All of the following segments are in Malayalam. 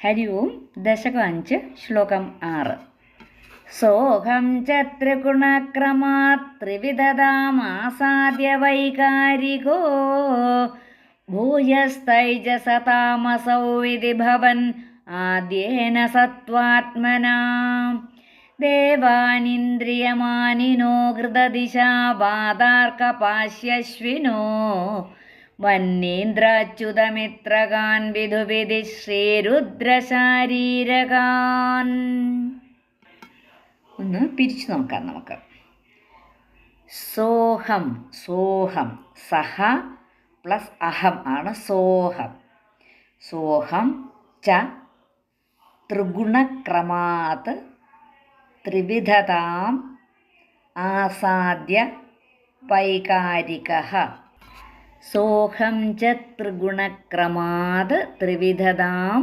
ഹരി ഓം ദശകം അഞ്ച് ശ്ലോകം ആറ്. സോഹം ച ത്രിഗുണക്രമാത് ത്രിവിധതാമാസാദ്യ വൈകാരികോ ഭൂയസ്തൈജസതാമസൗ വിധി ഭവൻ ആദ്യേന സത്വാത്മനാ. ദേവാനിന്ദ്രിയമാനിനോ ഹൃദദിശാ വാതാർക്കപാശ്യശ്വിനോ വന്നീന്ദ്രാച്യുതമിത്രകാൻ വിധുവിധി ശ്രീരുദ്രശാരീരകാൻ. ഒന്ന് പിരിച്ചു നോക്കാം നമുക്ക്. സോഹം സോഹം സഹ പ്ലസ് അഹം ആണ് സോഹം. സോഹം ച ത്രിഗുണക്രമാത് ത്രിവിധതാം ആസാദ്യ വൈകാരിക സോഹം ച ത്രിഗുണക്രമാത് ത്രിവിധതാം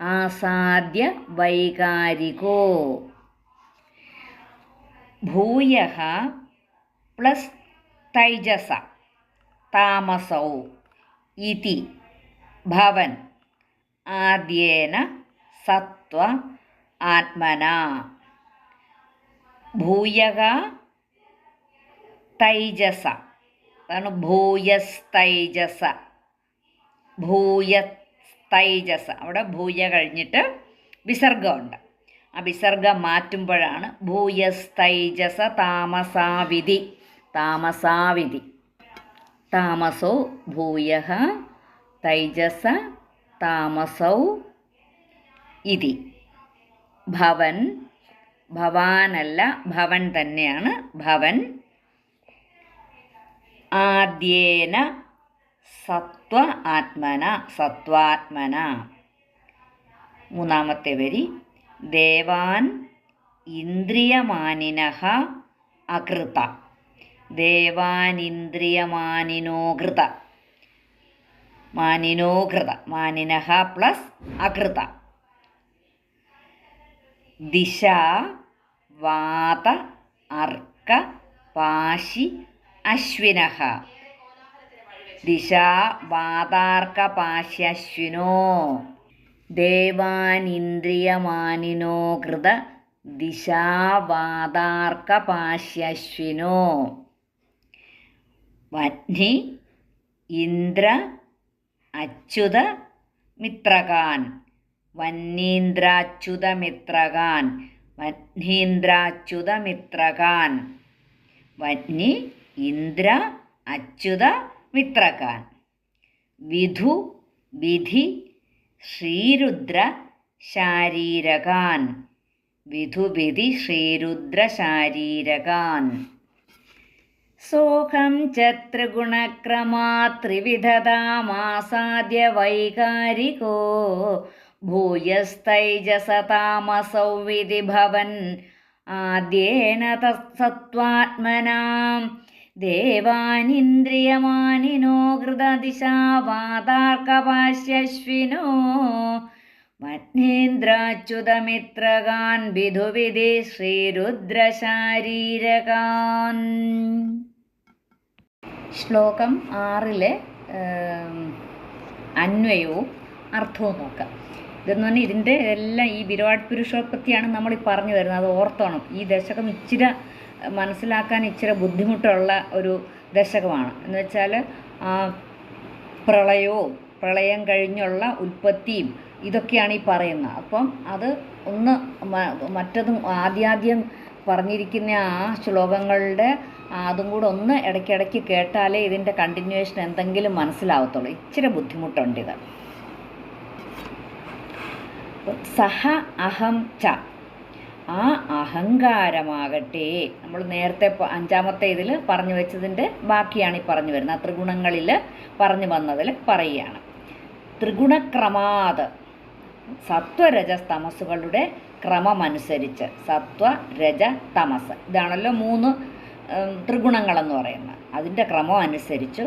ആസാദ്യ വൈകാരികോ. ഭൂയ പ്ലസ് തൈജസ താമസൗ ഇതി ഭവൻ ആദ്യേന സത്വ ആത്മന. ഭൂയ തൈജസ അതാണ് ഭൂയസ്തൈജസ. ഭൂയസ്തൈജസ. അവിടെ ഭൂയ കഴിഞ്ഞിട്ട് വിസർഗമുണ്ട്. ആ വിസർഗം മാറ്റുമ്പോഴാണ് ഭൂയസ്തൈജസ താമസാവിധി. താമസാവിധി. താമസോ ഭൂയ തൈജസ താമസൗ ഇതി. ഭവൻ ഭവാനല്ല ഭവൻ തന്നെയാണ് ഭവൻ. ആദ്യേന സത്വ ആത്മന സത്വാത്മന. മൂന്നാമത്തെ വരി ദേവാൻ ഇന്ദ്രിയമാനിനഹ അകൃത. ദേവാനിന്ദ്രിയമാനിനോകൃത. മാനിനോകൃത മാനിനഹ പ്ലസ് അകൃത. ദിശ വാത അർക്ക പാശി അശ്വിന ദിശ വാതാർക്കപാശ്യശ്വിനോ. ദേവാനിന്ദ്രിയമാനിനോ കൃത ദിശാവാതാർക്കപാശ്യശ്വിനോ വഗ്നി ഇന്ദ്ര അച്യുത മിത്രകാൻ. വന്നീന്ദ്രാച്യുതമിത്രകാൻ. വഹ്നീന്ദ്രാച്യുതമിത്രകാൻ വന്നി ഇന്ദ്ര അച്യുത മിത്രകാൻ. വിധു വിധി ശ്രീരുദ്ര ശാരീരകാൻ. വിധുവിധി ശ്രീരുദ്ര ശാരീരകാൻ. സോഹം ച ത്രിഗുണക്രമാ ത്രിവിധതാമാസാദ്യ വൈകാരികോ. ഭൂയസ്തൈജസതാമസൗ വിധി ഭവൻ ആദ്യേന സത്വാത്മനാം. ദേവാനിന്ദ്രിയമാനിനോ ഹൃദദിശാവാതാർക്കപാശ്യശ്വിനോ മജ്ഞേന്ദ്രാച്യുതമിത്രകാൻ വിധുവിധി ശ്രീരുദ്രശാരീരകാൻ. ശ്ലോകം ആറിലെ അന്വയവും അർത്ഥവും നോക്കാം. ഇതെന്ന് പറഞ്ഞാൽ ഇതിന്റെ എല്ലാം ഈ വിരാട് പുരുഷോത്പത്തിയാണ് നമ്മൾ ഈ പറഞ്ഞു വരുന്നത്. അത് ഓർത്തോണം. ഈ ദശകം ഇച്ചിരി മനസ്സിലാക്കാൻ ഇച്ചിരി ബുദ്ധിമുട്ടുള്ള ഒരു ദശകമാണ്. എന്ന് വെച്ചാൽ പ്രളയവും പ്രളയം കഴിഞ്ഞുള്ള ഉൽപ്പത്തിയും ഇതൊക്കെയാണ് ഈ പറയുന്നത്. അപ്പം അത് ഒന്ന് മറ്റതും ആദ്യാദ്യം പറഞ്ഞിരിക്കുന്ന ആ ശ്ലോകങ്ങളുടെ അതും കൂടെ ഒന്ന് ഇടയ്ക്കിടയ്ക്ക് കേട്ടാലേ ഇതിന്റെ കണ്ടിന്യൂവേഷൻ എന്തെങ്കിലും മനസ്സിലാവത്തുള്ളൂ. ഇച്ചിരി ബുദ്ധിമുട്ടുണ്ട് ഇത്. സഹ അഹം ച. ആ അഹങ്കാരമാകട്ടെ. നമ്മൾ നേരത്തെ അഞ്ചാമത്തെ ഇതിൽ പറഞ്ഞു വെച്ചതിന്റെ ബാക്കിയാണ് ഈ പറഞ്ഞു വരുന്നത്. ആ ത്രിഗുണങ്ങളിൽ പറഞ്ഞു വന്നതിൽ പറയുകയാണ്. ത്രിഗുണക്രമാത് സത്വരജസ്തമസുകളുടെ ക്രമമനുസരിച്ച് സത്വ രജ തമസ് ഇതാണല്ലോ മൂന്ന് ത്രിഗുണങ്ങളെന്ന് പറയുന്നത്. അതിന്റെ ക്രമം അനുസരിച്ച്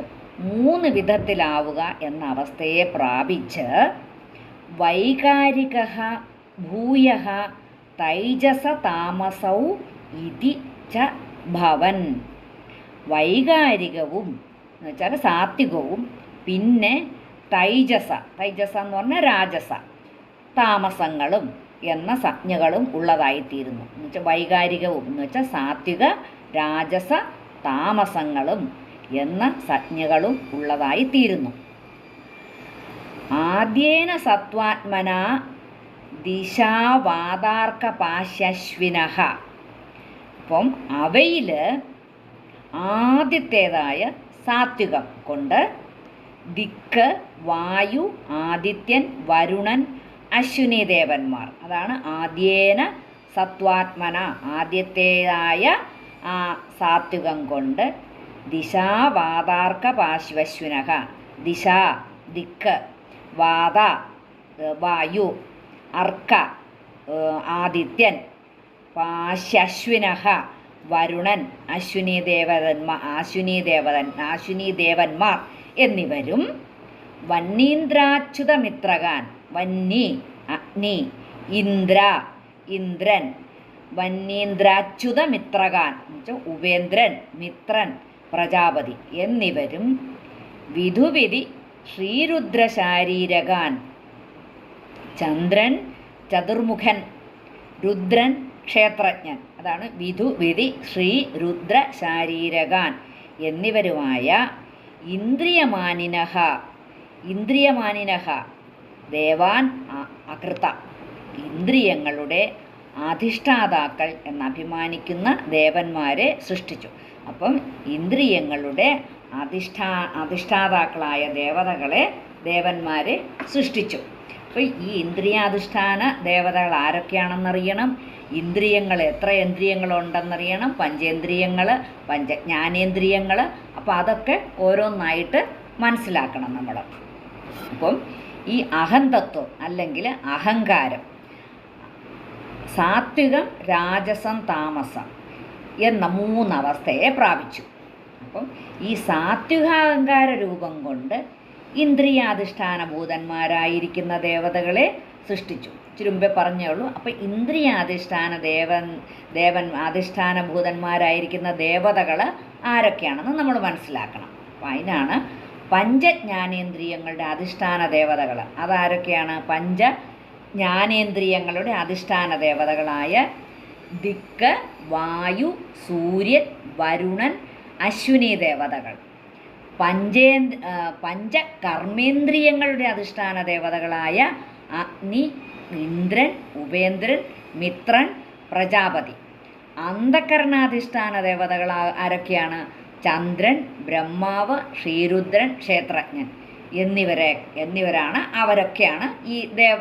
മൂന്ന് വിധത്തിലാവുക എന്ന അവസ്ഥയെ പ്രാപിച്ച് വൈകാരിക ഭൂയ തൈജസ താമസൗ ഇതി ച ഭവൻ. വൈകാരികവും എന്ന് വെച്ചാൽ സാത്വികവും. പിന്നെ തൈജസ. തൈജസ എന്ന് പറഞ്ഞാൽ രാജസ. താമസങ്ങളും എന്ന സംജ്ഞകളും ഉള്ളതായിത്തീരുന്നു. എന്ന് വെച്ചാൽ വൈകാരികവും. എന്ന് വെച്ചാൽ സാത്വിക രാജസ താമസങ്ങളും എന്ന സംജ്ഞകളും ഉള്ളതായിത്തീരുന്നു. ആദ്യേന സത്വാത്മന ദിശാവാതാർക്കപാശ്യശ്വിനഃ അപ്പം അവയിൽ ആദ്യത്തേതായ സാത്വികം കൊണ്ട് ദിക്ക് വായു ആദിത്യൻ വരുണൻ അശ്വിനി ദേവന്മാർ അതാണ് ആദ്യേന സത്വാത്മന ആദ്യത്തേതായ ആ സാത്വികം കൊണ്ട് ദിശാവാതാർക്ക പാശ്വശ്വിനഃ ദിശ ദിക്ക് വാത വായു അർക്ക ആദിത്യൻ പാശ്യശ്വിനഹ വരുണൻ അശ്വിനി ദേവതന്മാർ അശ്വിനി ദേവതൻ അശ്വിനി ദേവന്മാർ എന്നിവരും വന്നീന്ദ്രാച്യുതമിത്രകാൻ വന്നി അഗ്നി ഇന്ദ്ര ഇന്ദ്രൻ വന്നീന്ദ്രാച്യുതമിത്രകാൻ ഉപേന്ദ്രൻ മിത്രൻ പ്രജാപതി എന്നിവരും വിധുവിധി ശ്രീരുദ്രശാരീരകാൻ ചന്ദ്രൻ ചതുർമുഖൻ രുദ്രൻ ക്ഷേത്രജ്ഞൻ. അതാണ് വിധു വിധി ശ്രീ രുദ്ര ശാരീരകാൻ എന്നിവരുമായ ഇന്ദ്രിയമാനിനഹ ഇന്ദ്രിയമാനിനഹ ദേവാൻ അകൃത ഇന്ദ്രിയങ്ങളുടെ അധിഷ്ഠാതാക്കൾ എന്നഭിമാനിക്കുന്ന ദേവന്മാരെ സൃഷ്ടിച്ചു. അപ്പം ഇന്ദ്രിയങ്ങളുടെ അധിഷ്ഠാ അധിഷ്ഠാതാക്കളായ ദേവതകളെ ദേവന്മാരെ സൃഷ്ടിച്ചു. അപ്പോൾ ഈ ഇന്ദ്രിയാധിഷ്ഠാന ദേവതകൾ ആരൊക്കെയാണെന്നറിയണം? ഇന്ദ്രിയങ്ങൾ എത്ര ഇന്ദ്രിയങ്ങളുണ്ടെന്നറിയണം? പഞ്ചേന്ദ്രിയങ്ങൾ പഞ്ചജ്ഞാനേന്ദ്രിയങ്ങൾ. അപ്പോൾ അതൊക്കെ ഓരോന്നായിട്ട് മനസ്സിലാക്കണം നമ്മൾ. അപ്പം ഈ അഹന്തത്വം അല്ലെങ്കിൽ അഹങ്കാരം സാത്വികം രാജസം താമസം എന്ന മൂന്നവസ്ഥയെ പ്രാപിച്ചു. അപ്പം ഈ സാത്വികാഹങ്കാര രൂപം കൊണ്ട് ഇന്ദ്രിയാധിഷ്ഠാന ഭൂതന്മാരായിരിക്കുന്ന ദേവതകളെ സൃഷ്ടിച്ചു. ചുരുമ്പെ പറഞ്ഞേ ഉള്ളൂ. അപ്പോൾ ഇന്ദ്രിയാധിഷ്ഠാന ദേവൻ ദേവൻ അധിഷ്ഠാന ഭൂതന്മാരായിരിക്കുന്ന ദേവതകൾ ആരൊക്കെയാണെന്ന് നമ്മൾ മനസ്സിലാക്കണം. അപ്പം അതിനാണ് പഞ്ചജ്ഞാനേന്ദ്രിയങ്ങളുടെ അധിഷ്ഠാന ദേവതകൾ അതാരൊക്കെയാണ്? പഞ്ച ജ്ഞാനേന്ദ്രിയങ്ങളുടെ അധിഷ്ഠാന ദേവതകളായ ദിക്ക് വായു സൂര്യൻ വരുണൻ അശ്വിനി ദേവതകൾ. പഞ്ചേ പഞ്ച കർമ്മേന്ദ്രിയങ്ങളുടെ അധിഷ്ഠാന ദേവതകളായ അഗ്നി ഇന്ദ്രൻ ഉപേന്ദ്രൻ മിത്രൻ പ്രജാപതി. അന്ധകരണാധിഷ്ഠാന ദേവതകൾ ആരൊക്കെയാണ്? ചന്ദ്രൻ ബ്രഹ്മാവ് ശ്രീരുദ്രൻ ക്ഷേത്രജ്ഞൻ എന്നിവരെ എന്നിവരാണ് അവരൊക്കെയാണ് ഈ ദേവ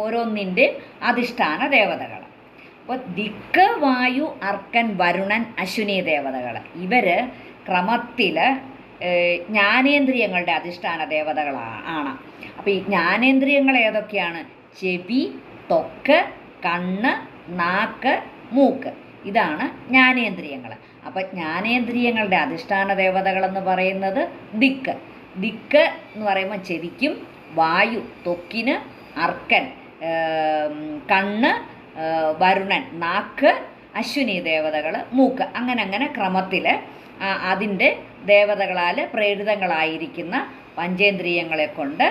ഓരോന്നിന്റെ അധിഷ്ഠാന ദേവതകൾ അപ്പോൾ ദിക്ക് വായു അർക്കൻ വരുണൻ അശ്വിനി ദേവതകൾ ഇവർ ക്രമത്തിൽ ജ്ഞാനേന്ദ്രിയങ്ങളുടെ അധിഷ്ഠാന ദേവതകളാണ് അപ്പോൾ ഈ ജ്ഞാനേന്ദ്രിയങ്ങൾ ഏതൊക്കെയാണ്? ചെവി തൊക്ക് കണ്ണ് നാക്ക് മൂക്ക്. ഇതാണ് ജ്ഞാനേന്ദ്രിയങ്ങൾ. അപ്പോൾ ജ്ഞാനേന്ദ്രിയങ്ങളുടെ അധിഷ്ഠാന ദേവതകളെന്ന് പറയുന്നത് ദിക്ക്. ദിക്ക് എന്ന് പറയുമ്പോൾ ചെവിക്കും വായു തൊക്കിന് അർക്കൻ കണ്ണ് വരുണൻ നാക്ക് അശ്വിനി ദേവതകൾ മൂക്ക്. അങ്ങനെ അങ്ങനെ ക്രമത്തിൽ അതിന്റെ ദേവതകളാൽ പ്രേരിതങ്ങളായിരിക്കുന്ന പഞ്ചേന്ദ്രിയങ്ങളെ കൊണ്ട്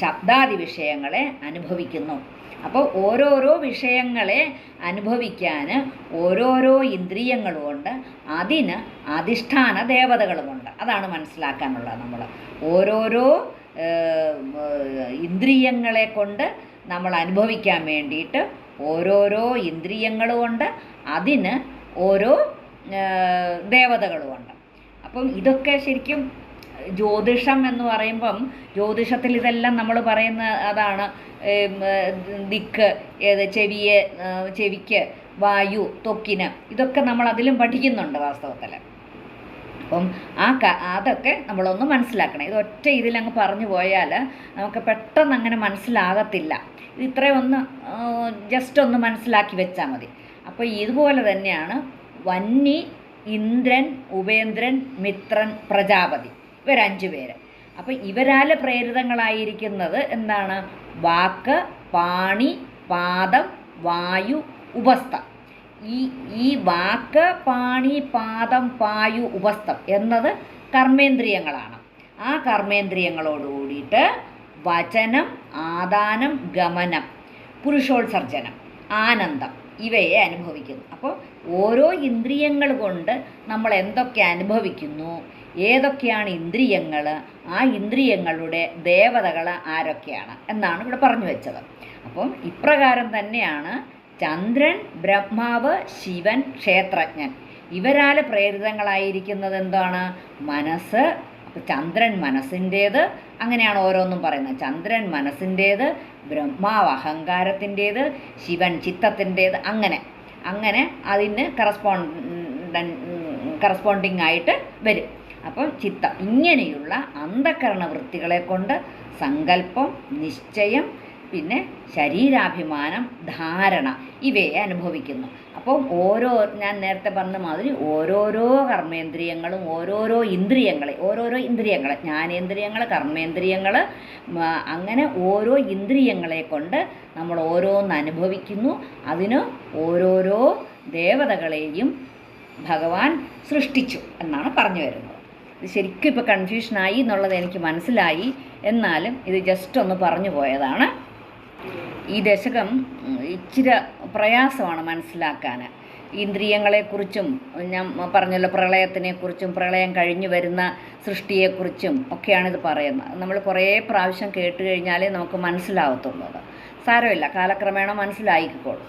ശബ്ദാദി വിഷയങ്ങളെ അനുഭവിക്കുന്നു. അപ്പോൾ ഓരോരോ വിഷയങ്ങളെ അനുഭവിക്കാൻ ഓരോരോ ഇന്ദ്രിയങ്ങളുമുണ്ട് അതിന് അധിഷ്ഠാന ദേവതകളുമുണ്ട്. അതാണ് മനസ്സിലാക്കാനുള്ളത് നമ്മൾ. ഓരോരോ ഇന്ദ്രിയങ്ങളെ കൊണ്ട് നമ്മൾ അനുഭവിക്കാൻ വേണ്ടിയിട്ട് ഓരോരോ ഇന്ദ്രിയങ്ങളുമുണ്ട്. അതിന് ഓരോ ദേവതകളുമുണ്ട്. അപ്പം ഇതൊക്കെ ശരിക്കും ജ്യോതിഷം എന്ന് പറയുമ്പം ജ്യോതിഷത്തിൽ ഇതെല്ലാം നമ്മൾ പറയുന്ന അതാണ് ദിക്ക് ഏത് ചെവിയെ ചെവിക്ക് വായു തൊക്കിന് ഇതൊക്കെ നമ്മൾ അതിലും പഠിക്കുന്നുണ്ട് വാസ്തവത്തിൽ. അപ്പം ആ അതൊക്കെ നമ്മളൊന്ന് മനസ്സിലാക്കണം. ഇതൊറ്റ ഇതിലങ്ങ് പറഞ്ഞു പോയാൽ നമുക്ക് പെട്ടെന്ന് അങ്ങനെ മനസ്സിലാകത്തില്ല. ഇത് ഇത്രയും ഒന്ന് ജസ്റ്റ് ഒന്ന് മനസ്സിലാക്കി വെച്ചാൽ മതി. അപ്പോൾ ഇതുപോലെ തന്നെയാണ് വന്നി ഇന്ദ്രൻ ഉപേന്ദ്രൻ മിത്രൻ പ്രജാപതി. ഇവരഞ്ചു പേര്. അപ്പോൾ ഇവരാൽ പ്രേരിതങ്ങളായിരിക്കുന്നത് എന്താണ്? വാക്ക് പാണി പാദം വായു ഉപസ്ഥ. ഈ ഈ വാക്ക് പാണി പാദം പായു ഉപസ്ഥം എന്നത് കർമ്മേന്ദ്രിയങ്ങളാണ്. ആ കർമ്മേന്ദ്രിയങ്ങളോട് കൂടിയിട്ട് വചനം ആദാനം ഗമനം പുരുഷോത്സർജനം ആനന്ദം ഇവയെ അനുഭവിക്കുന്നു. അപ്പോൾ ഓരോ ഇന്ദ്രിയങ്ങൾ കൊണ്ട് നമ്മൾ എന്തൊക്കെ അനുഭവിക്കുന്നു? ഏതൊക്കെയാണ് ഇന്ദ്രിയങ്ങൾ? ആ ഇന്ദ്രിയങ്ങളുടെ ദേവതകൾ ആരൊക്കെയാണ്? എന്നാണ് ഇവിടെ പറഞ്ഞു വെച്ചത്. അപ്പം ഇപ്രകാരം തന്നെയാണ് ചന്ദ്രൻ ബ്രഹ്മാവ് ശിവൻ ക്ഷേത്രജ്ഞൻ. ഇവരാൽ പ്രേരിതങ്ങളായിരിക്കുന്നത് എന്താണ്? മനസ്സ്. ചന്ദ്രൻ മനസ്സിന്റേത്. അങ്ങനെയാണ് ഓരോന്നും പറയുന്നത്. ചന്ദ്രൻ മനസ്സിന്റേത് ബ്രഹ്മാവ് അഹങ്കാരത്തിന്റേത് ശിവൻ ചിത്തത്തിന്റേത് അങ്ങനെ. അങ്ങനെ അതിന് കറസ്പോണ്ട കറസ്പോണ്ടിങ് ആയിട്ട് വരും. അപ്പം ചിത്തം ഇങ്ങനെയുള്ള അന്ധകരണ വൃത്തികളെ കൊണ്ട് സങ്കല്പം നിശ്ചയം പിന്നെ ശരീരാഭിമാനം ധാരണ ഇവയെ അനുഭവിക്കുന്നു. അപ്പം ഓരോ ഞാൻ നേരത്തെ പറഞ്ഞ മാതിരി ഓരോരോ കർമ്മേന്ദ്രിയങ്ങളും ഓരോരോ ഇന്ദ്രിയങ്ങളെ ഓരോരോ ഇന്ദ്രിയങ്ങൾ ജ്ഞാനേന്ദ്രിയങ്ങൾ കർമ്മേന്ദ്രിയങ്ങൾ അങ്ങനെ ഓരോ ഇന്ദ്രിയങ്ങളെ കൊണ്ട് നമ്മൾ ഓരോന്ന് അനുഭവിക്കുന്നു. അതിന് ഓരോരോ ദേവതകളെയും ഭഗവാൻ സൃഷ്ടിച്ചു എന്നാണ് പറഞ്ഞു വരുന്നത്. ഇത് ശരിക്കും ഇപ്പോൾ കൺഫ്യൂഷനായി എന്നുള്ളത് എനിക്ക് മനസ്സിലായി. എന്നാലും ഇത് ജസ്റ്റ് ഒന്ന് പറഞ്ഞു പോയതാണ്. ഈ ദശകം ഇച്ചിരി പ്രയാസമാണ് മനസ്സിലാക്കാൻ. ഇന്ദ്രിയങ്ങളെക്കുറിച്ചും ഞാൻ പറഞ്ഞല്ലോ പ്രളയത്തിനെക്കുറിച്ചും പ്രളയം കഴിഞ്ഞു വരുന്ന സൃഷ്ടിയെക്കുറിച്ചും ഒക്കെയാണിത് പറയുന്നത്. നമ്മൾ കുറേ പ്രാവശ്യം കേട്ട് കഴിഞ്ഞാലേ നമുക്ക് മനസ്സിലാവത്തുള്ളൂ സാരമില്ല കാലക്രമേണ മനസ്സിലായിക്കോളും.